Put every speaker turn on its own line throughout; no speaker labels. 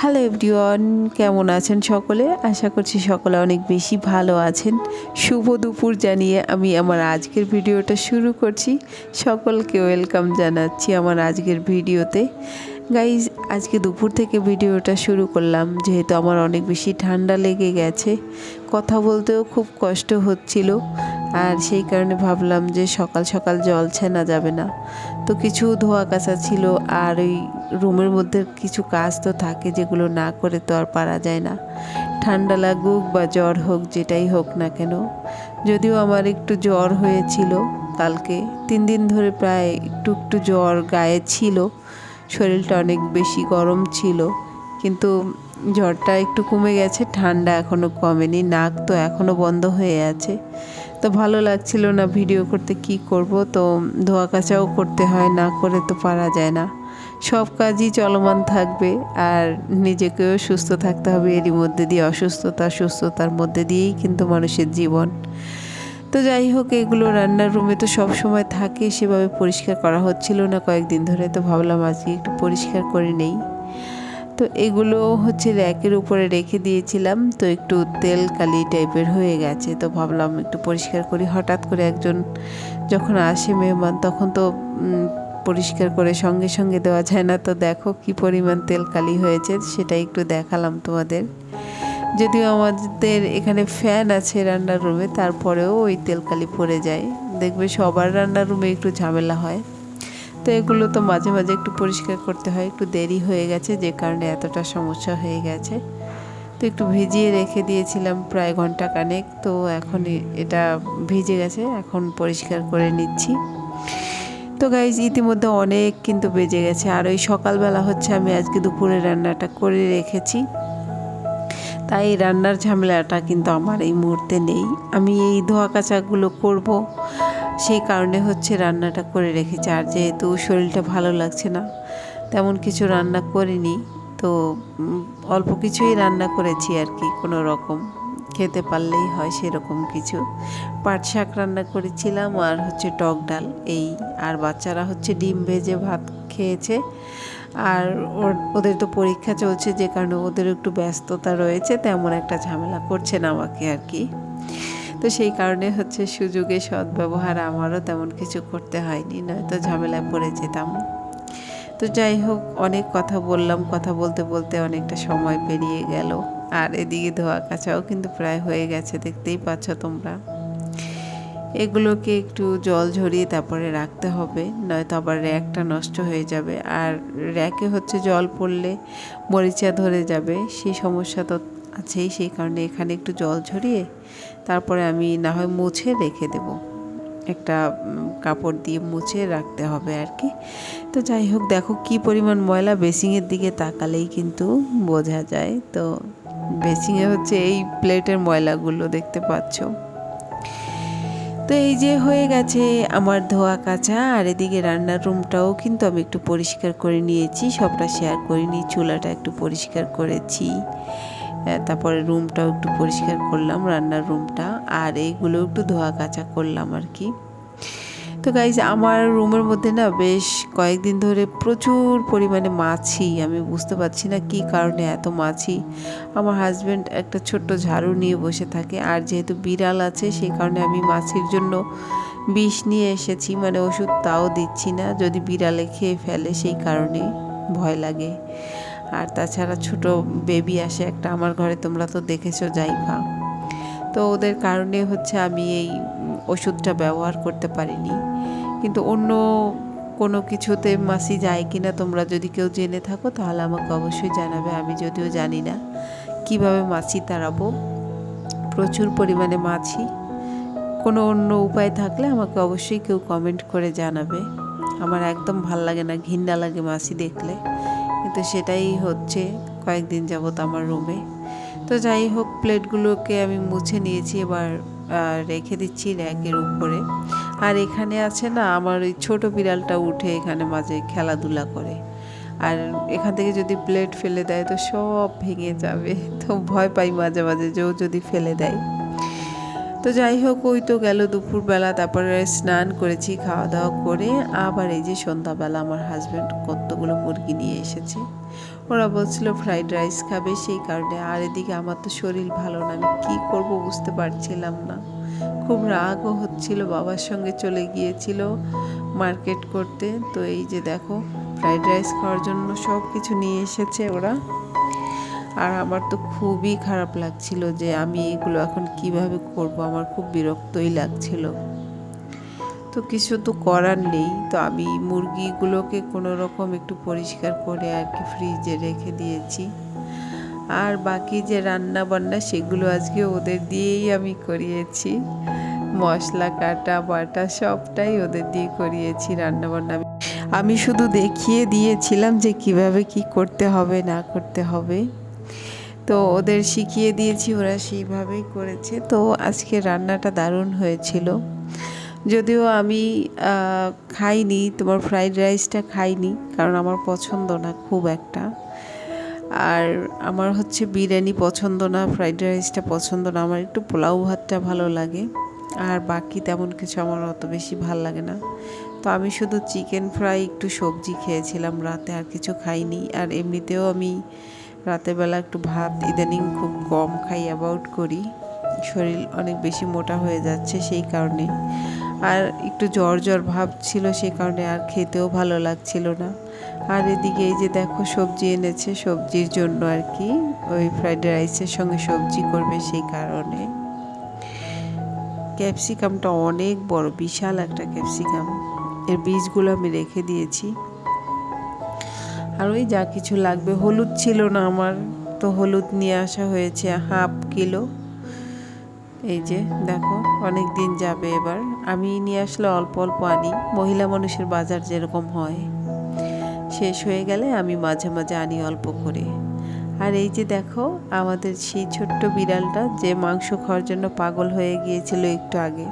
Hello everyone, কেমন আছেন সকলে? আশা করছি সকলে অনেক বেশি ভালো আছেন। শুভ দুপুর জানিয়ে আমি আমার আজকের ভিডিওটা শুরু করছি। সকলকে ওয়েলকাম জানাচ্ছি আমার আজকের ভিডিওতে। গাইজ আজকে দুপুর থেকে ভিডিওটা শুরু করলাম, যেহেতু আমার অনেক বেশি ঠান্ডা লেগে গেছে। কথা বলতেও খুব কষ্ট হচ্ছিল, আর সেই কারণে ভাবলাম যে সকাল সকাল জল ছেনা যাবে না। তো কিছু ধোয়া কাচা ছিল, আর ওই রুমের মধ্যে কিছু কাজ তো থাকে যেগুলো না করে তো আর পারা যায় না। ঠান্ডা লাগুক বা জ্বর হোক, যেটাই হোক না কেন, যদিও আমার একটু জ্বর হয়েছিল কালকে। তিন দিন ধরে প্রায় একটু একটু জ্বর গায়ে ছিল শরীরটা অনেক বেশি গরম ছিল, কিন্তু জ্বরটা একটু কমে গেছে, ঠান্ডা এখনও কমেনি, নাক তো এখনও বন্ধ হয়ে আছে। তো ভালো লাগছিল না ভিডিও করতে, কি করব? তো ধোয়া কাচাও করতে হয়, না করে তো পারা যায় না। সব কাজই চলমান থাকবে, আর নিজেকেও সুস্থ থাকতে হবে, এরই মধ্যে দিয়ে অসুস্থতা সুস্থতার মধ্যে দিয়েই কিন্তু মানুষের জীবন। তো যাই হোক, এগুলো রান্নার রুমে তো সব সময় থাকে, সেভাবে পরিষ্কার করা হচ্ছিল না কয়েকদিন ধরে, তো ভাবলাম আজকে একটু পরিষ্কার করে নেই। তো এগুলো হচ্ছে র্যাকের উপরে রেখে দিয়েছিলাম, তো একটু তেল কালি টাইপের হয়ে গেছে, তো ভাবলাম একটু পরিষ্কার করি। হঠাৎ করে একজন যখন আসে মেহমান, তখন তো পরিষ্কার করে সঙ্গে সঙ্গে দেওয়া যায় না। তো দেখো কি পরিমাণ তেল কালি হয়েছে সেটা একটু দেখালাম তোমাদের। যদিও আমাদের এখানে ফ্যান আছে রান্নার রুমে তারপরেও ওই তেলকালি পড়ে যায়। দেখবে সবার রান্নার রুমে একটু ঝামেলা হয়। তো এগুলো তো মাঝে মাঝে একটু পরিষ্কার করতে হয়, একটু দেরি হয়ে গেছে, যে কারণে এতটা সমস্যা হয়ে গেছে। তো একটু ভিজিয়ে রেখে দিয়েছিলাম প্রায় ঘণ্টা কানেক তো এখন এটা ভিজে গেছে, এখন পরিষ্কার করে নিচ্ছি। তো গাইজ ইতিমধ্যে অনেক কিন্তু বেজে গেছে, আর ওই সকালবেলা হচ্ছে আমি আজকে দুপুরে রান্নাটা করে রেখেছি। তাই রান্নার ঝামেলাটা কিন্তু আমার এই মুহূর্তে নেই। আমি এই ধোয়া কাচাগুলো করব। সেই কারণে হচ্ছে রান্নাটা করে রেখেছি। আর যেহেতু শরীরটা ভালো লাগছে না, তেমন কিছু রান্না করিনি। তো অল্প কিছুই রান্না করেছি আর কি, কোনো রকম। খেতে পারলেই হয় সেরকম কিছু। পাট শাক রান্না করেছিলাম আর হচ্ছে টক ডাল। এই, আর বাচ্চারা হচ্ছে ডিম ভেজে ভাত খেয়েছে। আর ওদের তো পরীক্ষা চলছে, যে কারণে ওদের একটু ব্যস্ততা রয়েছে, তেমন একটা ঝামেলা করছে না আমাকে আর কি। তো সেই কারণে হচ্ছে সুযোগে সদ্ব্যবহার আমারও তেমন কিছু করতে হয়নি, নয়তো ঝামেলায় পড়ে যেতাম। তো যাই হোক, অনেক কথা বললাম, কথা বলতে বলতে অনেকটা সময় পেরিয়ে গেল। আর এদিকে ধোয়া কাচাও কিন্তু প্রায় হয়ে গেছে, দেখতেই পাচ্ছ তোমরা। এগুলোকে একটু জল ঝরিয়ে তারপরে রাখতে হবে, নয়তো আবার র্যাকটা নষ্ট হয়ে যাবে। আর র্যাকে হচ্ছে জল পড়লে মরিচা ধরে যাবে, সেই সমস্যা তো আছেই, সেই কারণে এখানে একটু জল ঝরিয়ে তারপরে আমি না হয় মুছে রেখে দেব। একটা কাপড় দিয়ে মুছে রাখতে হবে আর কি। তো যাই হোক, দেখো কি পরিমাণ ময়লা বেসিংয়ের দিকে তাকালেই কিন্তু বোঝা যায়। তো বেসিংয়ে হচ্ছে এই প্লেটের ময়লাগুলো দেখতে পাচ্ছ। তো এই যে হয়ে গেছে আমার ধোয়া কাচা, আর এদিকে রান্নার রুমটাও কিন্তু আমি একটু পরিষ্কার করে নিয়েছি, সবটা শেয়ার করে করিনি চুলাটা একটু পরিষ্কার করেছি। তারপরে রুমটাও একটু পরিষ্কার করলাম, রান্নার রুমটা, আর এইগুলো একটু ধোয়া কাচা করলাম আর কি। তো গাইজ আমার রুমের মধ্যে না বেশ কয়েকদিন ধরে প্রচুর পরিমাণে মাছি। আমি বুঝতে পারছি না কি কারণে এত মাছি। আমার হাজব্যান্ড একটা ছোট্ট ঝাড়ু নিয়ে বসে থাকে আর যেহেতু বিড়াল আছে, সেই কারণে আমি মাছির জন্য বিষ নিয়ে এসেছি। মানে ওষুধ তাও দিচ্ছি না, যদি বিড়ালে খেয়ে ফেলে সেই কারণে ভয় লাগে। আর তাছাড়া ছোট বেবি আসে একটা, আমার ঘরে তোমরা তো দেখেছ জাইফা। তো ওদের কারণে হচ্ছে আমি এই ওষুধটা ব্যবহার করতে পারিনি। কিন্তু অন্য কোনো কিছুতে মাসি যায় কি না তোমরা যদি কেউ জেনে থাকো, তাহলে আমাকে অবশ্যই জানাবে। আমি যদিও জানি না কীভাবে মাছি তাড়াবো। প্রচুর পরিমাণে মাছি। কোনো অন্য উপায় থাকলে আমাকে অবশ্যই কেউ কমেন্ট করে জানাবে। আমার একদম ভালো লাগে না ঘিন্না লাগে মাছি দেখলে। কিন্তু সেটাই হচ্ছে কয়েকদিন যাবত আমার রুমে। তো যাই হোক প্লেটগুলোকে আমি মুছে নিয়েছি, এবার রেখে দিচ্ছি র্যাকের উপরে। আর এখানে আছে না, আমার ওই ছোট বিড়ালটা উঠে এখানে মাঝে খেলাধুলা করে। আর এখান থেকে যদি প্লেট ফেলে দেয় তো সব ভেঙে যাবে। তো ভয় পাই মাঝে মাঝে যে ও যদি ফেলে দেয়। তো যাই হোক, ওই তো গেল দুপুরবেলা, তারপরে স্নান করেছি খাওয়া দাওয়া করে। আবার এই যে সন্ধ্যাবেলা আমার হাজব্যান্ড কতগুলো মুরগি নিয়ে এসেছে। ওরা বলছিল, ফ্রাইড রাইস খাবে সেই কারণে। আর এদিকে আমার তো শরীর ভালো না, আমি কী করব বুঝতে পারছিলাম না। খুব রাগও হচ্ছিল, বাবার সঙ্গে চলে গিয়েছিল মার্কেট করতে। তো এই যে দেখো, ফ্রাইড রাইস খাওয়ার জন্য সব কিছু নিয়ে এসেছে ওরা। আর আমার তো খুবই খারাপ লাগছিল যে আমি এগুলো এখন কীভাবে করব, আমার খুব বিরক্তই লাগছিল। তো কিছু তো করার নেই। তো আমি মুরগিগুলোকে কোনো রকম একটু পরিষ্কার করে আর কি ফ্রিজে রেখে দিয়েছি। আর বাকি যে রান্না বান্না সেগুলো আজকে ওদের দিয়েই আমি করিয়েছি। মশলা, কাটা, বাটা সবটাই ওদের দিয়ে করিয়েছি রান্না বান্না আমি শুধু দেখিয়ে দিয়েছিলাম যে কীভাবে কি করতে হবে, না করতে হবে। তো ওদের শিখিয়ে দিয়েছি, ওরা সেইভাবেই করেছে। তো আজকে রান্নাটা দারুণ হয়েছিল। যদিও আমি খাইনি, তোমার ফ্রাইড রাইসটা খাইনি, কারণ আমার পছন্দ না খুব একটা। আর আমার হচ্ছে বিরিয়ানি পছন্দ না ফ্রাইড রাইসটা পছন্দ না, আমার একটু পোলাও ভাতটা ভালো লাগে। আর বাকি তেমন কিছু আমার অত বেশি ভালো লাগে না। তো আমি শুধু চিকেন ফ্রাই একটু সবজি খেয়েছিলাম রাতে, আর কিছু খাইনি। আর এমনিতেও আমি রাতের বেলা একটু ভাত, ইদানিং খুব কম খাই অ্যাবাউট করি। শরীর অনেক বেশি মোটা হয়ে যাচ্ছে সেই কারণে। আর একটু জ্বর জ্বর ভাব ছিল সে কারণে আর খেতেও ভালো লাগছিল না। আর এদিকে এই যে দেখো সবজি এনেছে, সবজির জন্য আর কি ওই ফ্রাইড রাইসের সঙ্গে সবজি করবে সেই কারণে। ক্যাপসিকামটা অনেক বড়, বিশাল একটা ক্যাপসিকাম এর বীজগুলো আমি রেখে দিয়েছি। আর ওই যা কিছু লাগবে, হলুদ ছিল না আমার, তো হলুদ নিয়ে আসা হয়েছে, হাফ কিলো। এই যে দেখো অনেক দিন যাবে এবার। আমি নিয়ে আসলে অল্প অল্প আনি। মহিলা মানুষের বাজার যেরকম হয়। শেষ হয়ে গেলে আমি মাঝে মাঝে আনি অল্প করে। আর এই যে দেখো, আমাদের সেই ছোট্ট বিড়ালটা যে মাংস খাওয়ার জন্য পাগল হয়ে গিয়েছিল একটু আগে,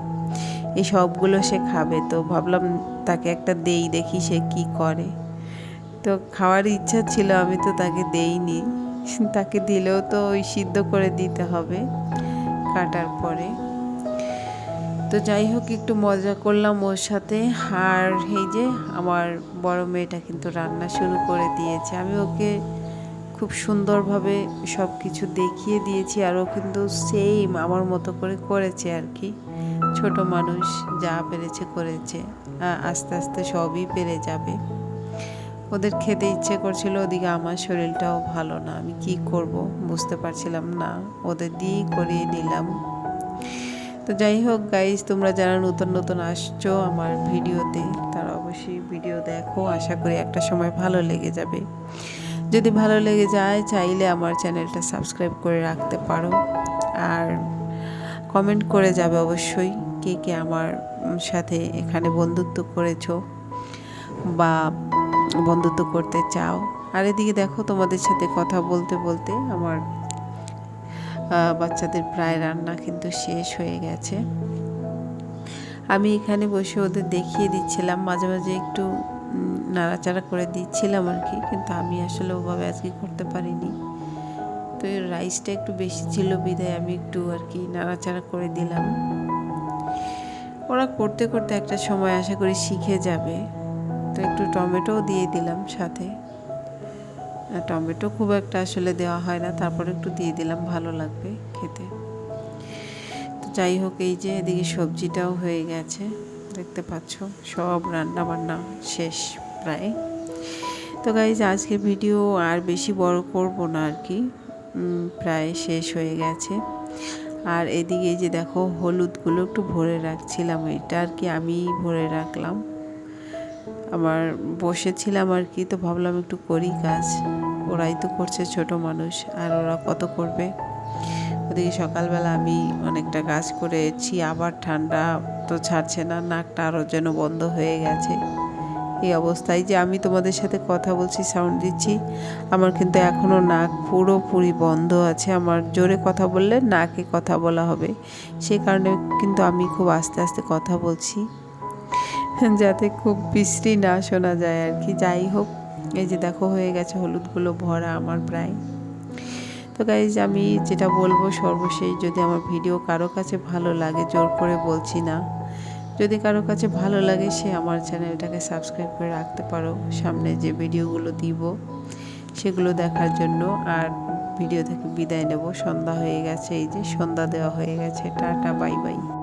এই সবগুলো সে খাবে। তো ভাবলাম তাকে একটা দেই দেখি সে কি করে। তো খাওয়ার ইচ্ছা ছিল, আমি তো তাকে দেইনি। তাকে দিলেও তো ওই সিদ্ধ করে দিতে হবে কাটার পরে। তো যাই হোক, একটু মজা করলাম ওর সাথে। আর এই যে আমার বড় মেয়েটা কিন্তু রান্না শুরু করে দিয়েছে। আমি ওকে খুব সুন্দরভাবে সব কিছু দেখিয়ে দিয়েছি আর ও কিন্তু সেম আমার মতো করে করেছে আর কি। ছোট মানুষ, যা পেরেছে করেছে। আস্তে আস্তে সবই পেরে যাবে। ওদের খেতে ইচ্ছে করছিল, ওদিকে আমার শরীরটাও ভালো না। আমি কি করব বুঝতে পারছিলাম না। ওদের দিয়েই করিয়ে নিলাম। তো যাই হোক গাইজ তোমরা যারা নতুন নতুন আসছো আমার ভিডিওতে, তারা অবশ্যই ভিডিও দেখো। আশা করি একটা সময় ভালো লেগে যাবে। যদি ভালো লেগে যায়, চাইলে আমার চ্যানেলটা সাবস্ক্রাইব করে রাখতে পারো। আর কমেন্ট করে যাবে অবশ্যই কে কে আমার সাথে এখানে বন্ধুত্ব করেছ বা বন্ধুত্ব করতে চাও। আর এদিকে দেখো, তোমাদের সাথে কথা বলতে বলতে আমার বাচ্চাদের প্রায় রান্না কিন্তু শেষ হয়ে গেছে। আমি এখানে বসে ওদের দেখিয়ে দিচ্ছিলাম, মাঝে মাঝে একটু নাড়াচাড়া করে দিচ্ছিলাম আর কি, কিন্তু আমি আসলে ওভাবে আজকে করতে পারিনি। তো রাইসটা একটু বেশি ছিল বিদায়, আমি একটু আর কি নাড়াচাড়া করে দিলাম। ওরা করতে করতে একটা সময় আশা করি শিখে যাবে। তো একটু টমেটোও দিয়ে দিলাম সাথে। টমেটো খুব একটা আসলে দেওয়া হয় না। তারপর একটু দিয়ে দিলাম, ভালো লাগবে খেতে। তো যাই হোক, এই যে এদিকে সবজিটাও হয়ে গেছে, দেখতে পাচ্ছ, সব রান্না বান্না শেষ প্রায়। তো গাইজ আজকের ভিডিও আর বেশি বড় করব না আর কি। প্রায় শেষ হয়ে গেছে। আর এদিকে যে দেখো, হলুদগুলো একটু ভরে রাখছিলাম, এটা আর কি আমি ভরে রাখলাম। আমার বসেছিলাম আর কি, তো ভাবলাম একটু করি কাজ। ওরাই তো করছে ছোট মানুষ, আর ওরা কত করবে? ওদিকে সকালবেলা আমি অনেকটা কাজ করেছি, আবার ঠান্ডা তো ছাড়ছে না, নাকটা আরও যেন বন্ধ হয়ে গেছে। এই অবস্থায় যে আমি তোমাদের সাথে কথা বলছি সাউন্ড দিচ্ছি, আমার কিন্তু এখনও নাক পুরোপুরি বন্ধ আছে। আমার জোরে কথা বললে নাকে কথা বলা হবে। সে কারণে কিন্তু আমি খুব আস্তে আস্তে কথা বলছি। যাতে খুব বিশ্রী না শোনা যায় আর কি। যাই হোক, এই যে দেখো হয়ে গেছে হলুদগুলো ভরা আমার প্রায়। তো গাইজ আমি যেটা বলব সর্বশেষ, যদি আমার ভিডিও কারও কাছে ভালো লাগে, জোর করে বলছি না। যদি কারও কাছে ভালো লাগে, সে আমার চ্যানেলটাকে সাবস্ক্রাইব করে রাখতে পারো। সামনে যে ভিডিওগুলো দিব, সেগুলো দেখার জন্য। আর ভিডিও থেকে বিদায় নেব। সন্ধ্যা হয়ে গেছে, এই যে সন্ধ্যা দেওয়া হয়ে গেছে। Tata bye bye